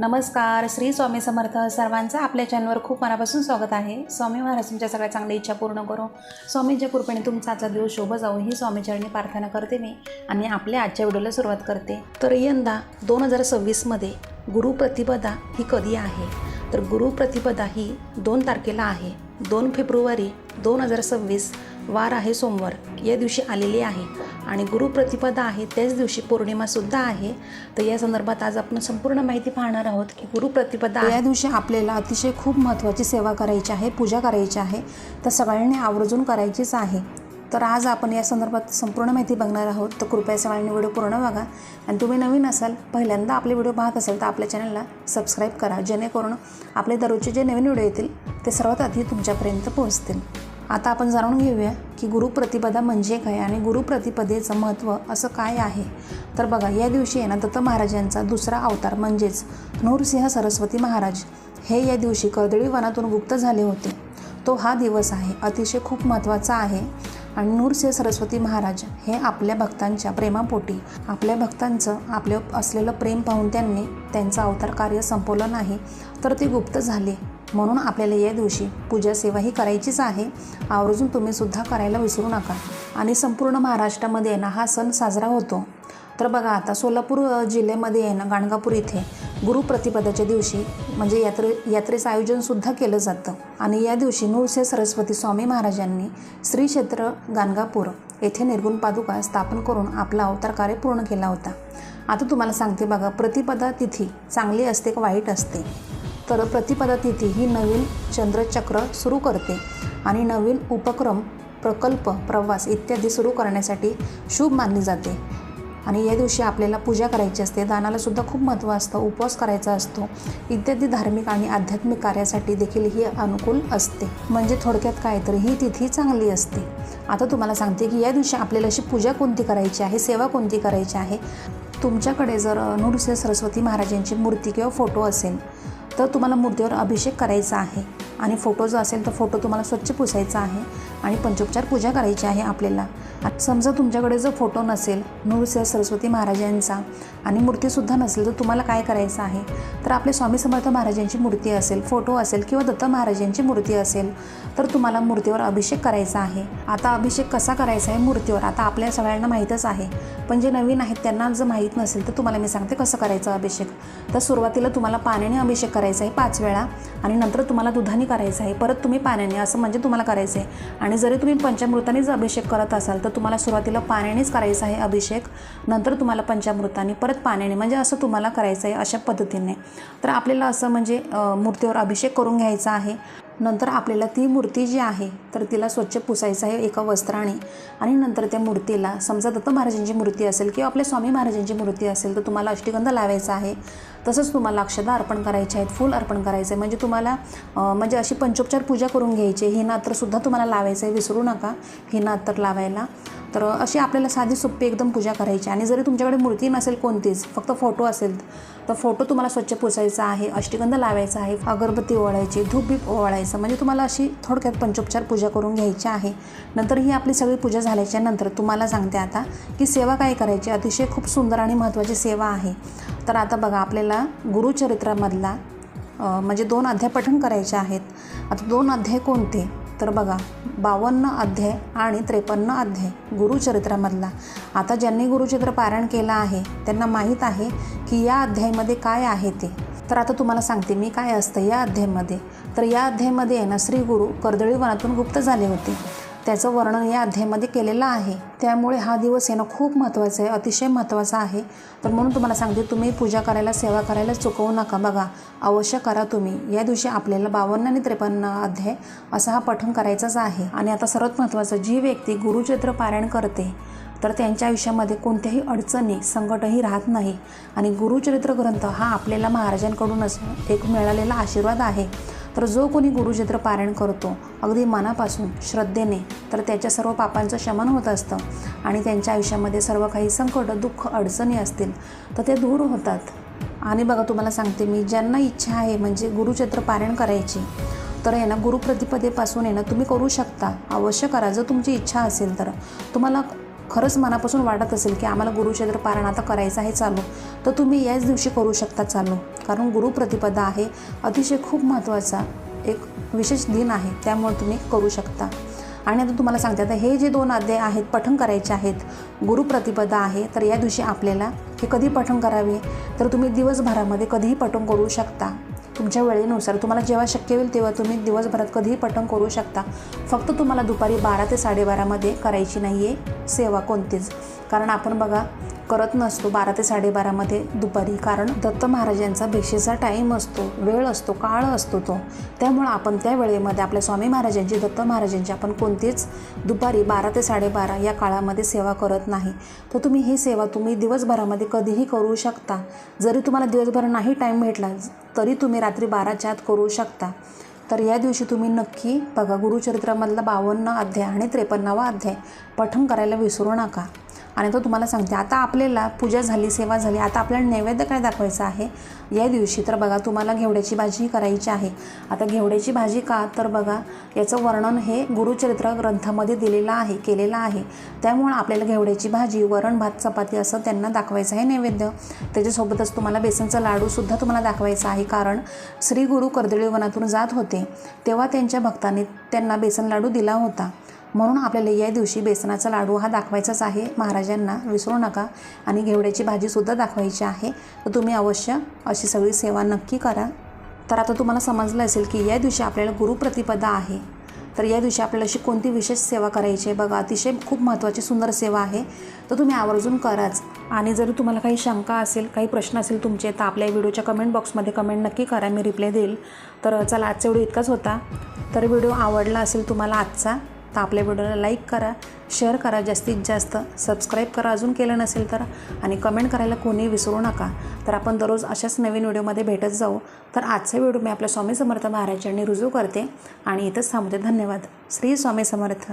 नमस्कार श्री स्वामी समर्थ सर्वांचं आपल्या चॅनलवर खूप मनापासून स्वागत आहे. स्वामी महाराज तुमच्या सगळ्या चांगल्या इच्छा पूर्ण करो. स्वामींच्या कृपेने तुमचा आजचा दिवस शोभ जाऊ ही स्वामीचरणी प्रार्थना करते मी आणि आपल्या आजच्या व्हिडिओला सुरुवात करते. तर यंदा दोन हजार सव्वीसमध्ये गुरुप्रतिपदा ही कधी आहे? तर गुरुप्रतिपदा ही दोन तारखेला आहे. दोन फेब्रुवारी दोन हजार सव्वीस वार आहे सोमवार. या दिवशी आलेली आहे. आणि गुरुप्रतिपदा आहे त्याच दिवशी पौर्णिमासुद्धा आहे. तर या संदर्भात आज आपण संपूर्ण माहिती पाहणार आहोत की गुरुप्रतिपदा या दिवशी आपल्याला अतिशय खूप महत्त्वाची सेवा करायची आहे पूजा करायची आहे. तर सगळ्यांनी आवर्जून करायचीच आहे. तर आज आपण या संदर्भात संपूर्ण माहिती बघणार आहोत. तर कृपया सगळ्यांनी व्हिडिओ पूर्ण बघा. आणि तुम्ही नवीन असाल पहिल्यांदा आपले व्हिडिओ पाहत असाल तर आपल्या चॅनलला सबस्क्राईब करा. जेणेकरून आपले दररोजचे जे नवीन व्हिडिओ येतील ते सर्वात आधी तुमच्यापर्यंत पोहोचतील. आता आपण जाणून घेऊया की गुरुप्रतिपदा म्हणजे काय आणि गुरुप्रतिपदेचं महत्त्व असं काय आहे. तर बघा या दिवशी आहे ना दत्त महाराजांचा दुसरा अवतार म्हणजेच नूरसिंह सरस्वती महाराज हे या दिवशी कर्दळी वनातून गुप्त झाले होते. तो हा दिवस आहे अतिशय खूप महत्त्वाचा आहे आणि नूरसिंह सरस्वती महाराज हे आपल्या भक्तांच्या प्रेमापोटी आपल्या भक्तांचं आपलं असलेलं प्रेम पाहून त्यांनी त्यांचं अवतार कार्य संपवलं नाही तर ते गुप्त झाले. म्हणून आपल्याला या दिवशी पूजा सेवा ही करायचीच आहे. आवर्जून तुम्ही सुद्धा करायला विसरू नका. आणि संपूर्ण महाराष्ट्रामध्ये ना हा सण साजरा होतो. तर बघा आता सोलापूर जिल्ह्यामध्ये आहे ना गाणगापूर इथे गुरुप्रतिपदाच्या दिवशी म्हणजे यात्रे यात्रेचं आयोजनसुद्धा केलं जातं. आणि या दिवशी नूरसे सरस्वती स्वामी महाराजांनी श्री क्षेत्र गाणगापूर येथे निर्गुण पादुका स्थापन करून आपला अवतार कार्य पूर्ण केला होता. आता तुम्हाला सांगते बघा प्रतिपदा तिथी चांगली असते का वाईट असते? तर प्रतिपदा तिथी ही नवीन चंद्रचक्र सुरू करते आणि नवीन उपक्रम प्रकल्प प्रवास इत्यादी सुरू करण्यासाठी शुभ मानली जाते. आणि या दिवशी आपल्याला पूजा करायची असते दानालासुद्धा खूप महत्त्व असतं उपवास करायचा असतो. इत्यादी धार्मिक आणि आध्यात्मिक कार्यासाठी देखील ही अनुकूल असते. म्हणजे थोडक्यात काय तर ही तिथी चांगली असते. आता तुम्हाला सांगते की या दिवशी आपल्याला अशी पूजा कोणती करायची आहे सेवा कोणती करायची आहे? तुमच्याकडे जर नृसिंह सरस्वती महाराजांची मूर्ती किंवा फोटो असेल तर तुम्हाला मूर्तीवर अभिषेक करायचा आहे. आणि फोटो जो असेल तर फोटो तुम्हाला स्वच्छ पुसायचा आहे आणि पंचोपचार पूजा करायची आहे आपल्याला. समजा तुमच्याकडे जर फोटो नसेल नृसिंह सरस्वती महाराजांचा आणि मूर्तीसुद्धा नसेल तर तुम्हाला काय करायचं आहे? तर आपले स्वामी समर्थ महाराजांची मूर्ती असेल फोटो असेल किंवा दत्त महाराजांची मूर्ती असेल तर तुम्हाला मूर्तीवर अभिषेक करायचा आहे. आता अभिषेक कसा करायचा आहे मूर्तीवर? आता आपल्या सगळ्यांना माहीतच आहे. पण जे नवीन आहेत त्यांना जर माहीत नसेल तर तुम्हाला मी सांगते कसं करायचं अभिषेक. तर सुरुवातीला तुम्हाला पाण्याने अभिषेक करायचा आहे पाच वेळा आणि नंतर तुम्हाला दुधाने करायचं आहे परत तुम्ही पाण्याने असं म्हणजे तुम्हाला करायचं आहे. आणि जरी तुम्ही पंचामृतानेच अभिषेक करत असाल तर तुम्हाला सुरुवातीला पाण्यानेच करायचा आहे अभिषेक नंतर तुम्हाला पंचामृताने परत पाण्याने म्हणजे असं तुम्हाला करायचं आहे अशा पद्धतीने. तर आपल्याला असं म्हणजे मूर्तीवर अभिषेक करून घ्यायचा आहे. नंतर आपल्याला ती मूर्ती जी आहे तर तिला स्वच्छ पुसायचं आहे एका वस्त्राने. आणि नंतर त्या मूर्तीला समजा दत्त महाराजांची मूर्ती असेल किंवा आपल्या स्वामी महाराजांची मूर्ती असेल तर तुम्हाला अष्टगंध लावायचा आहे. तसंच तुम्हाला अक्षदा अर्पण करायचे आहेत फूल अर्पण करायचं आहे म्हणजे तुम्हाला म्हणजे अशी पंचोपचार पूजा करून घ्यायची आहे. हिना अत्तरसुद्धा तुम्हाला लावायचं आहे. विसरू नका हे नात्र लावायला. तर अशी आपल्याला साधी सोपी एकदम पूजा करायची. आणि जरी तुमच्याकडे मूर्ती नसेल कोणतीच फक्त फोटो असेल तर फोटो तुम्हाला स्वच्छ पुसायचा आहे अष्टगंध लावायचा आहे अगरबत्ती ओवाळायची धूप बीप ओवाळायचं म्हणजे तुम्हाला अशी थोडक्यात पंचोपचार पूजा करून घ्यायची आहे. नंतर ही आपली सगळी पूजा झाल्याच्यानंतर तुम्हाला सांगते आता की सेवा काय करायची? अतिशय खूप सुंदर आणि महत्त्वाची सेवा आहे. तर आता बघा आपल्याला गुरुचरित्रामधला म्हणजे दोन अध्याय पठण करायचे आहेत. आता दोन अध्याय कोणते? तर बघा बावन्न अध्याय आणि त्रेपन्न अध्याय गुरुचरित्रामधला. आता ज्यांनी गुरुचित्र पारायण केलं आहे त्यांना माहीत आहे की या अध्यायामध्ये काय आहे ते. तर आता तुम्हाला सांगते मी काय असतं या अध्यायामध्ये. तर या अध्यायामध्ये आहे ना श्री गुरु कर्दळी वनातून गुप्त झाले होते. त्याचं वर्णन या अध्यायामध्ये केलेलं आहे. त्यामुळे हा दिवस येणं खूप महत्त्वाचा आहे अतिशय महत्त्वाचा आहे. तर म्हणून तुम्हाला सांगते तुम्ही पूजा करायला सेवा करायला चुकवू नका बघा. अवश्य करा तुम्ही. या दिवशी आपल्याला बावन्न आणि त्रेपन्न अध्याय असा हा पठण करायचाच आहे. आणि आता सर्वात महत्त्वाचं जी व्यक्ती गुरुचरित्र पारायण करते तर त्यांच्या आयुष्यामध्ये कोणत्याही अडचणी संकटही राहत नाही. आणि गुरुचरित्र ग्रंथ हा आपल्याला महाराजांकडूनच एक मिळालेला आशीर्वाद आहे. तर जो कोणी गुरुचित्र पारायण करतो अगदी मनापासून श्रद्धेने तर त्याच्या सर्व पापांचं शमन होत असतं. आणि त्यांच्या आयुष्यामध्ये सर्व काही संकट दुःख अडचणी असतील तर ते दूर होतात. आणि बघा तुम्हाला सांगते मी ज्यांना इच्छा आहे म्हणजे गुरुचित्र पारायण करायची तर आहे ना गुरुप्रतिपदेपासून आहे ना तुम्ही करू शकता. अवश्य करा जर तुमची इच्छा असेल तर. तुम्हाला खरंच मनापासून वाटत असेल की आम्हाला गुरुक्षेत्र पारायण आता करायचं आहे चालू तर तुम्ही याच दिवशी करू शकता चालू. कारण गुरुप्रतिपदा आहे अतिशय खूप महत्त्वाचा एक विशेष दिन आहे त्यामुळे तुम्ही करू शकता. आणि आता तुम्हाला सांगते आता हे जे दोन अध्याय आहेत पठण करायचे आहेत गुरुप्रतिपदा आहे तर या दिवशी आपल्याला हे कधी पठण करावे? तर तुम्ही दिवसभरामध्ये कधीही पठण करू शकता. तुमच्या वेळेनुसार तुम्हाला जेव्हा शक्य होईल तेव्हा तुम्ही दिवसभरात कधीही पठण करू शकता. फक्त तुम्हाला दुपारी बारा ते साडेबारामध्ये करायची नाही आहे सेवा कोणतीच. कारण आपण बघा करत नसतो. बारा ते साडेबारामध्ये दुपारी कारण दत्त महाराजांचा भिक्षेचा टाईम असतो वेळ असतो काळ असतो तो. त्यामुळं आपण त्या वेळेमध्ये आपल्या स्वामी महाराजांची दत्त महाराजांची आपण कोणतीच दुपारी बारा ते साडेबारा या काळामध्ये सेवा करत नाही. तर तुम्ही ही सेवा तुम्ही दिवसभरामध्ये कधीही करू शकता. जरी तुम्हाला दिवसभर नाही टाईम भेटला तरी तुम्ही रात्री बाराच्या आत करू शकता. तर या दिवशी तुम्ही नक्की बघा गुरुचरित्रामधला बावन्न अध्याय आणि त्रेपन्नावा अध्याय पठण करायला विसरू नका. आणि तो तुम्हाला सांगते आता आपल्याला पूजा झाली सेवा झाली आता आपल्याला नैवेद्य काय दाखवायचं आहे? या दिवशी तर बघा तुम्हाला घेवड्याची भाजी करायची आहे. आता घेवड्याची भाजी का? तर बघा याचं वर्णन हे गुरुचरित्र ग्रंथामध्ये दिलेलं आहे केलेलं आहे. त्यामुळं आपल्याला घेवड्याची भाजी वरण भात चपाती असं त्यांना दाखवायचं आहे नैवेद्य. त्याच्यासोबतच तुम्हाला बेसनचा लाडूसुद्धा तुम्हाला दाखवायचा आहे कारण श्री गुरु कर्दळीवनातून जात होते. तेव्हा त्यांच्या भक्तांनी त्यांना बेसन लाडू दिला होता. म्हणून आपल्याला या दिवशी बेसनाचा लाडू हा दाखवायचाच आहे. महाराजांना विसरू नका आणि घेवड्याची भाजीसुद्धा दाखवायची आहे. तर तुम्ही अवश्य अशी सगळी सेवा नक्की करा. तर आता तुम्हाला समजलं असेल की या दिवशी आपल्याला गुरुप्रतिपदा आहे. तर या दिवशी आपल्याला अशी कोणती विशेष सेवा करायची आहे? बघा अतिशय खूप महत्त्वाची सुंदर सेवा आहे. तर तुम्ही आवर्जून कराच. आणि जर तुम्हाला काही शंका असेल काही प्रश्न असेल तुमचे तर आपल्या व्हिडिओच्या कमेंट बॉक्समध्ये कमेंट नक्की करा. मी रिप्लाय देईल. तर चला आजचा व्हिडिओ इतकाच होता. तर व्हिडिओ आवडला असेल तुम्हाला आजचा तर आपल्या व्हिडिओला लाईक करा शेअर करा जास्तीत जास्त सबस्क्राईब करा अजून केलं नसेल तर आणि कमेंट करायला कोणी विसरू नका. तर आपण दररोज अशाच नवीन व्हिडिओमध्ये भेटत जाऊ. तर आजचा व्हिडिओ मी आपल्या स्वामी समर्थ महाराजांनी रुजू करते आणि इथंच थांबते. धन्यवाद. श्री स्वामी समर्थ.